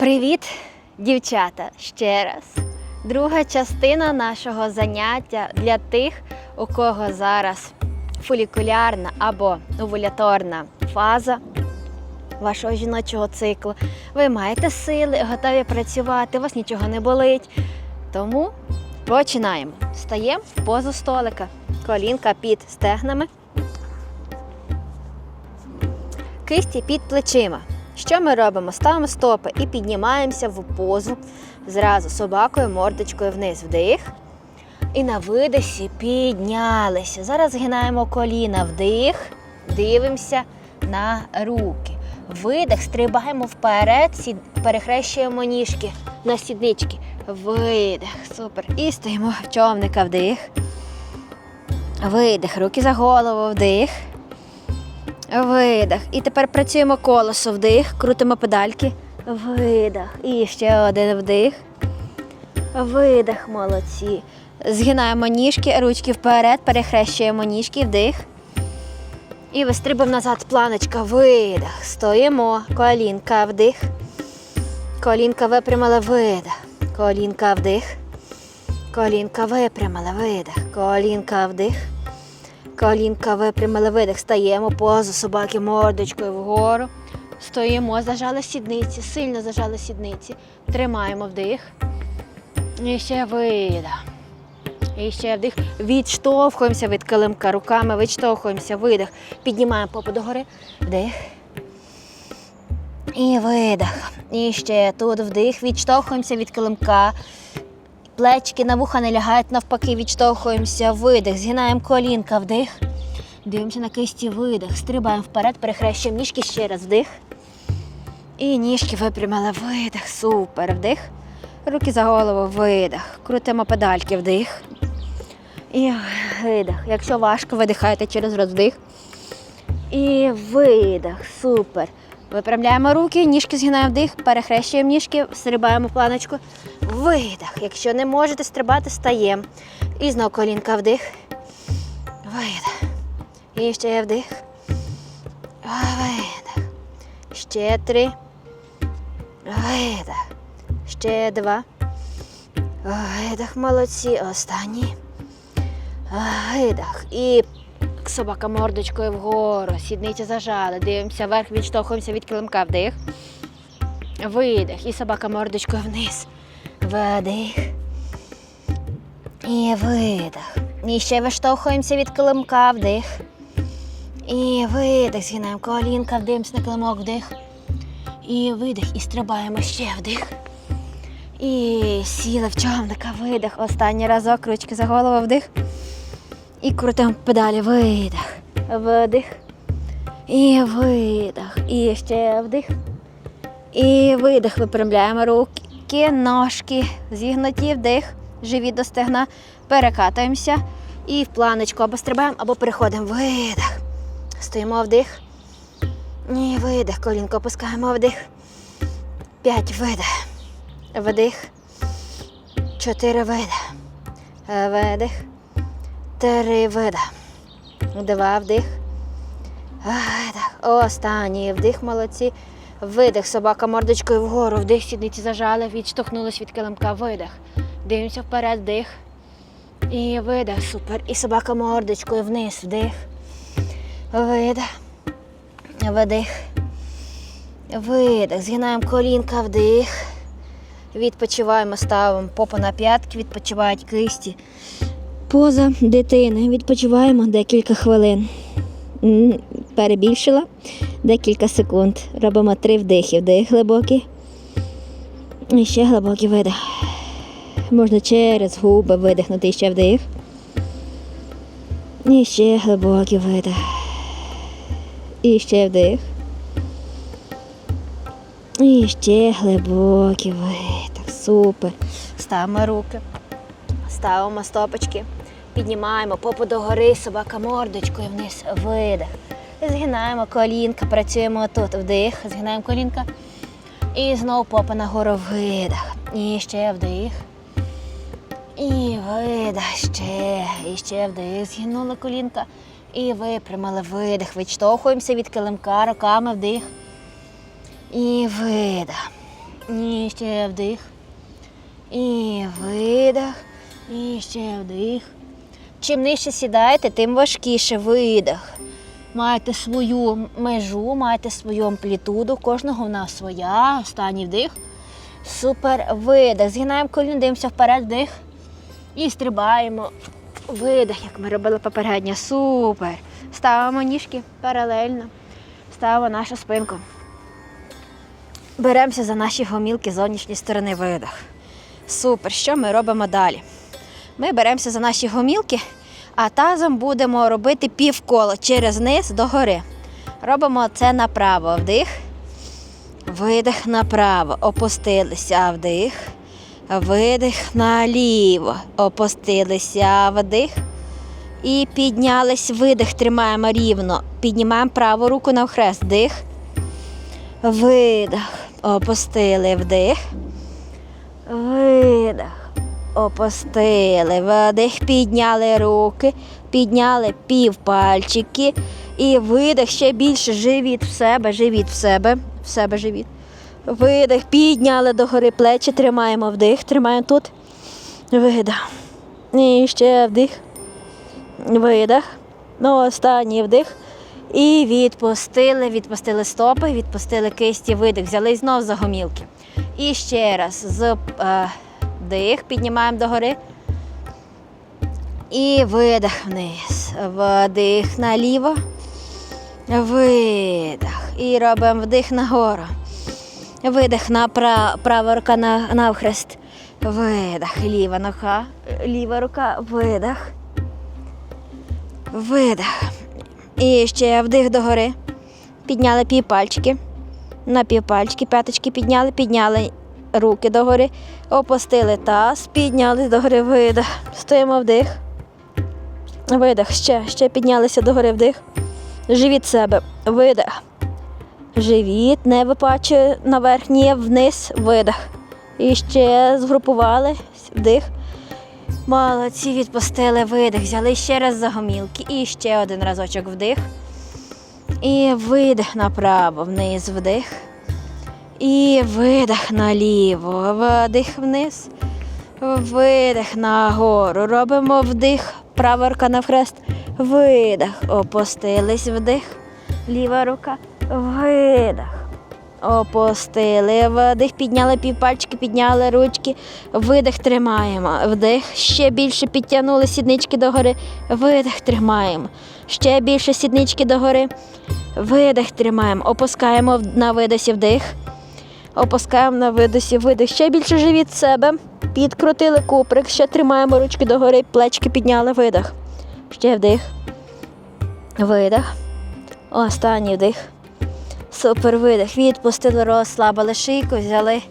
Привіт, дівчата! Ще раз. Друга частина нашого заняття для тих, у кого зараз фолікулярна або овуляторна фаза вашого жіночого циклу. Ви маєте сили, готові працювати, у вас нічого не болить. Тому починаємо. Стаємо в позу столика. Колінка під стегнами. Кисті під плечима. Що ми робимо? Ставимо стопи і піднімаємося в позу. Зразу собакою, мордочкою вниз вдих. І на видисі піднялися. Зараз згинаємо коліна вдих, дивимося на руки. Видих, стрибаємо вперед, перехрещуємо ніжки на сіднички. Видих. Супер. І стоїмо в човника вдих. Видих. Руки за голову, вдих. Видих. І тепер працюємо колесо вдих, крутимо педальки. Видих. І ще один вдих. Видих, молодці. Згинаємо ніжки, ручки вперед, перехрещуємо ніжки, вдих. І вистрибуємо назад, планочка, видих. Стоїмо. Колінка вдих. Колінка випрямила, видих. Колінка вдих. Колінка випрямила, видих. Колінка вдих. Колінка випрямили видих. Стаємо позу собаки мордочкою вгору. Стоїмо, зажали сідниці, сильно зажали сідниці. Тримаємо вдих. І ще видих. І ще вдих. Відштовхуємося від килимка руками, відштовхуємося, видих. Піднімаємо попу догори. Вдих. І видих. І ще тут вдих. Відштовхуємося від килимка. Плечики на вуха не лягають, навпаки, відштовхуємося, видих, згинаємо колінка, вдих. Дивимося на кисті видих. Стрибаємо вперед, перехрещуємо ніжки ще раз вдих. І ніжки випрямили, видих. Супер. Вдих. Руки за голову, видих. Крутимо педальки, вдих. І видих. Якщо важко, видихайте через рот вдих. І видих. Супер. Випрямляємо руки, ніжки згинаємо вдих, перехрещуємо ніжки, стрибаємо планочку. Видих. Якщо не можете стрибати, стаємо. І знову колінка вдих. Видих. І ще вдих. Видих. Ще три. Видих. Ще два. Видих. Молодці. Останній. Видих. І собака мордочкою вгору. Сідниці зажали. Дивимося вверх, відштовхуємося від килимка. Вдих. Видих. І собака мордочкою вниз. Вдих. І видих. І ще виштовхуємося від килимка, вдих. І видих. Згинаємо колінка, вдивимося на килимок, вдих. І видих. І стрибаємо ще вдих. І сіли в човника, видих. Останній разок, ручки за голову, вдих. І крутимо педалі, видих. Вдих. І видих. І ще вдих. І видих. Випрямляємо руки, ножки, зігнуті, вдих, живіт до стегна. Перекатуємося. І в планочку або стрибаємо, або переходимо. Видих. Стоїмо вдих. І видих. Колінко опускаємо вдих. П'ять видих. Вдих. Чотири видих. Видих. Три видих. Два вдих. Видих. Останній вдих, молодці. Видих, собака мордочкою вгору, вдих, сідниці зажали, відштовхнулись від килимка, видих. Дивимося вперед, вдих. І видих, супер. І собака мордочкою вниз, вдих. Видих. Видих. Видих. Згинаємо колінка, вдих. Відпочиваємо, ставимо попу на п'ятки, відпочивають кисті. Поза дитини. Відпочиваємо декілька хвилин. Перебільшила декілька секунд. Робимо три вдихи. Вдих глибокий. І ще глибокий видих. Можна через губи видихнути і ще вдих. І ще глибокий видих. І ще вдих. І ще глибокий видих. Супер. Ставимо руки. Ставимо стопочки. Піднімаємо попу догори, собака мордочкою вниз. Видих. Згинаємо колінка, працюємо тут. Вдих, згинаємо колінка. І знову попа нагору видих. І ще вдих. І видих ще. І ще вдих. Згинули колінка. І випрямили видих. Відштовхуємося від килимка руками вдих. І видих. І ще вдих. І видих. І ще вдих. Чим нижче сідаєте, тим важкіше видих. Маєте свою межу, маєте свою амплітуду. Кожного в нас своя. Останній вдих. Супер видих. Згинаємо коліно, дивимося вперед, вдих. І стрибаємо. Видих, як ми робили попередньо. Супер. Ставимо ніжки паралельно. Ставимо нашу спинку. Беремося за наші гомілки з зовнішньої сторони видих. Супер. Що ми робимо далі? Ми беремося за наші гомілки, а тазом будемо робити півколо через низ до гори. Робимо це направо. Вдих. Видих направо. Опустилися. Вдих. Видих наліво. Опустилися. Вдих. І піднялись. Видих. Тримаємо рівно. Піднімаємо праву руку навхрест. Вдих. Видих. Опустили вдих. Видих. Опустили. Вдих. Підняли руки. Підняли півпальчики. І видих ще більше. Живіт в себе, живіт в себе. В себе живіт. Видих. Підняли догори плечі. Тримаємо вдих. Тримаємо тут. Видих. І ще вдих. Видих. Ну, останній вдих. І відпустили, відпустили стопи, відпустили кисті, видих, взяли знов за гомілки. І ще раз з е, дих, піднімаємо догори. І видих вниз. Вдих наліво. Видих. І робимо вдих нагору. Видих на пра- права рука на, навхрест. Видих. Ліва нога, ліва рука, видих. Видих. І ще вдих догори. Підняли півпальчики. На півпальчики, п'яточки підняли, підняли руки догори, опустили таз, підняли догори, видих. Стоїмо вдих. Видих. Ще, ще піднялися догори вдих. Живіт себе. Видих. Живіт не випачує наверх, ні, вниз, видих. І ще згрупували. Вдих. Молодці, відпустили видих, взяли ще раз за гомілки і ще один разочок вдих. І видих направо, вниз вдих. І видих наліво, вдих вниз, видих нагору. Робимо вдих, права рука навхрест, видих, опустились вдих, ліва рука, видих. Опустили, вдих, підняли півпальчики, підняли ручки, видих тримаємо, вдих, ще більше підтягнули сіднички догори, видих тримаємо, ще більше сіднички догори, видих тримаємо, опускаємо на видосі вдих, опускаємо на видосі видих, ще більше живіт себе, підкрутили куприк, ще тримаємо ручки догори, плечки підняли, видих, ще вдих, видих, останній вдих. Супер видих. Відпустили, розслабили шийку, взяли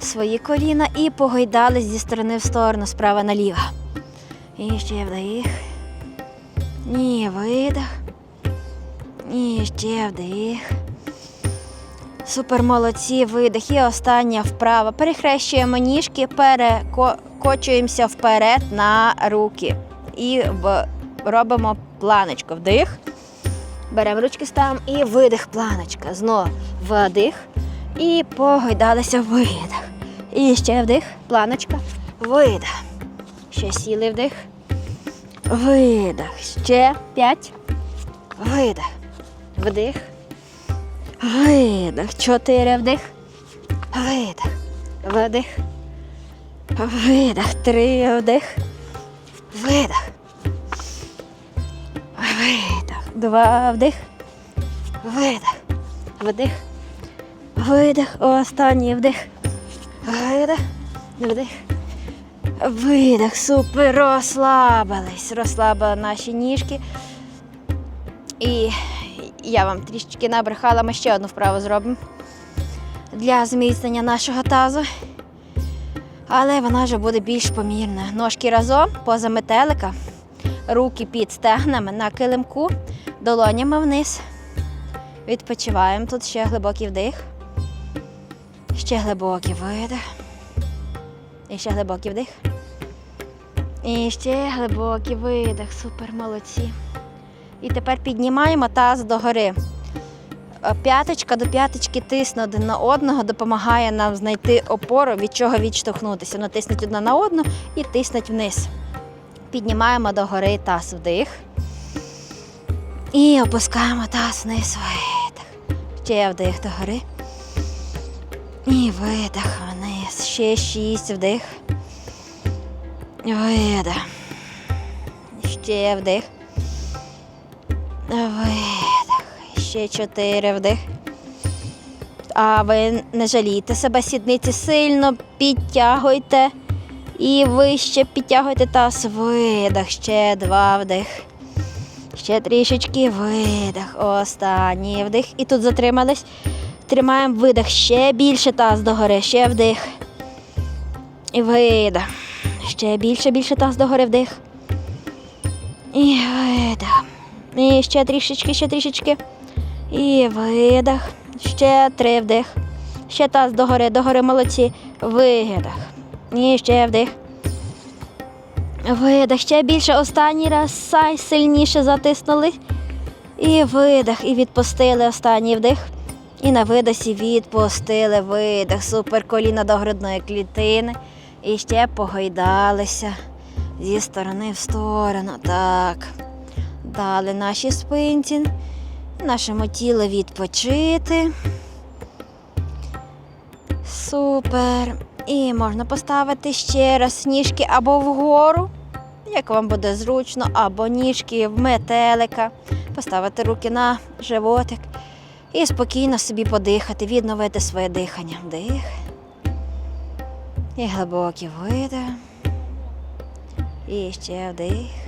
свої коліна і погойдались зі сторони в сторону, справа наліво. І ще вдих. І видих. І ще вдих. Супер молодці. І остання вправа. Перехрещуємо ніжки, перекочуємося вперед на руки. І робимо планочку. Вдих. Беремо ручки ставимо і видих планочка. Знову вдих. І погойдалися видих. І ще вдих, планочка, видих. Ще сіли вдих. Видих. Ще п'ять. Видих. Вдих. Видих. Чотири вдих. Видих. Вдих. Видих. Три вдих. Видих. Видих. Два вдих. Видих. Вдих. Видих. Останній вдих. Видих. Вдих. Видих. Супер. Розслабились. Розслабили наші ніжки. І я вам трішечки набрехала, ми ще одну вправу зробимо для зміцнення нашого тазу. Але вона вже буде більш помірна. Ножки разом, поза метелика, руки під стегнами на килимку, долонями вниз. Відпочиваємо. Тут ще глибокий вдих. Ще глибокий видих. І ще глибокий вдих. І ще глибокий видих. Супер молодці. І тепер піднімаємо таз догори. е, п'яточка до п'яточки тисне один на одного, допомагає нам знайти опору, від чого відштовхнутися. Воно тиснуть одна на одну і тиснуть вниз. Піднімаємо догори таз вдих. І опускаємо таз вниз, видих. Ще вдих догори. І видих вниз. Ще шість вдих. Видих. Ще вдих. Видих. Ще чотири вдих. А ви не жалійте себе, сідниці сильно підтягуйте. І вище підтягуйте таз. Видих. Ще два вдих. Ще трішечки видих. Останній вдих. І тут затримались. Тримаємо видих. Ще більше таз догори. Ще вдих. І видих. Ще більше, більше таз догори вдих. І видих. І ще трішечки, ще трішечки. І видих. Ще три вдих. Ще таз догори, догори молодці. Видих. І ще вдих. Видих. Ще більше. Останній раз. Сай сильніше затиснули. І видих. І відпустили останній вдих. І на видосі відпустили видих. Супер коліна до грудної клітини. І ще погойдалися зі сторони в сторону. Так. Дали нашій спинці, нашому тілу відпочити. Супер. І можна поставити ще раз ніжки або вгору, як вам буде зручно, або ніжки в метелика, поставити руки на животик і спокійно собі подихати, відновити своє дихання. Вдих. І глибокий видих. І ще вдих.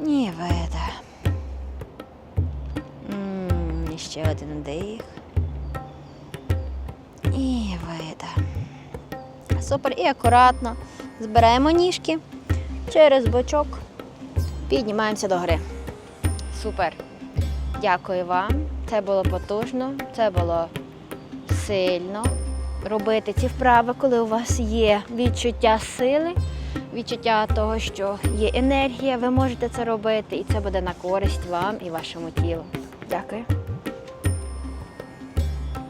І видих. М, ще один вдих. І видих. Супер. І акуратно збираємо ніжки через бочок. Піднімаємося до гори. Супер. Дякую вам. Це було потужно, це було сильно. Робити ці вправи, коли у вас є відчуття сили, відчуття того, що є енергія, ви можете це робити, і це буде на користь вам і вашому тілу. Дякую.